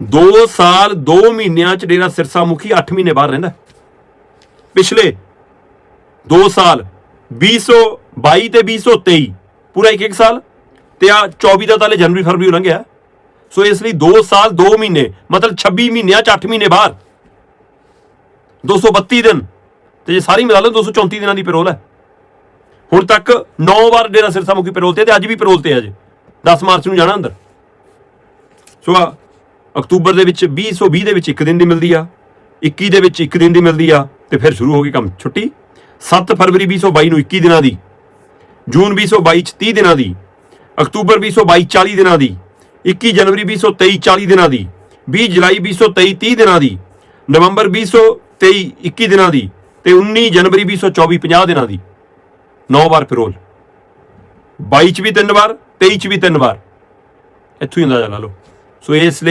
2 ਸਾਲ 2 ਮਹੀਨਿਆਂ ਚ ਡੇਰਾ ਸਿਰਸਾ ਮੁਖੀ 8 ਮਹੀਨੇ ਬਾਹਰ ਰਹਿੰਦਾ। ਪਿਛਲੇ 2 ਸਾਲ 2022 ਤੇ 2023 ਪੂਰਾ ਇੱਕ ਇੱਕ ਸਾਲ ਤੇ ਆ 24 ਦਾ ਤਾਂ ਜਨਵਰੀ, ਫਰਵਰੀ ਲੰਘਿਆ ਸੋ ਇਸ ਲਈ 2 ਸਾਲ 2 ਮਹੀਨੇ, ਮਤਲਬ 26 ਮਹੀਨਿਆਂ ਚ 8 ਮਹੀਨੇ ਬਾਹਰ 232 ਦਿਨ, ਤੇ ਜੇ ਸਾਰੀ ਮਿਲਾ ਲਓ 234 ਦਿਨਾਂ ਦੀ ਪੈਰੋਲ ਹੈ। ਹੁਣ ਤੱਕ 9 ਵਾਰ ਡੇਰਾ ਸਿਰਸਾ ਮੁਖੀ ਪੈਰੋਲ ਤੇ ਹੈ ਤੇ ਅੱਜ ਵੀ ਪੈਰੋਲ ਤੇ ਹੈ ਜੇ 10 ਮਾਰਚ ਨੂੰ ਜਾਣਾ ਅੰਦਰ। ਸੋ ਆ ਅਕਤੂਬਰ ਦੇ ਵਿੱਚ 2020 ਦੇ ਵਿੱਚ ਇੱਕ ਦਿਨ ਦੀ ਮਿਲਦੀ ਆ 21 ਦੇ ਵਿੱਚ ਇੱਕ ਦਿਨ ਦੀ ਮਿਲਦੀ ਆ ਤੇ ਫਿਰ ਸ਼ੁਰੂ ਹੋ ਗਈ ਕੰਮ ਛੁੱਟੀ। 7 ਫਰਵਰੀ 2022 ਨੂੰ 21 ਦਿਨਾਂ ਦੀ, ਜੂਨ 2022 ਚ 30 ਦਿਨਾਂ ਦੀ, ਅਕਤੂਬਰ 2022 40 ਦਿਨਾਂ ਦੀ 21 ਜਨਵਰੀ 2023 40 ਦਿਨਾਂ ਦੀ 20 ਜੁਲਾਈ 2023 30 ਦਿਨਾਂ ਦੀ, ਨਵੰਬਰ 2023 21 ਦਿਨਾਂ ਦੀ ਤੇ 19 ਜਨਵਰੀ 2024 50 ਦਿਨਾਂ ਦੀ। 9 ਵਾਰ ਪੈਰੋਲ 22 ਚ ਵੀ ਤਿੰਨ ਵਾਰ 23 ਚ ਵੀ ਤਿੰਨ ਵਾਰ। ਇੱਥੋਂ ਹੀ ਅੰਦਾਜ਼ਾ ਲਾ ਲਓ। ਸੋ ਇਸ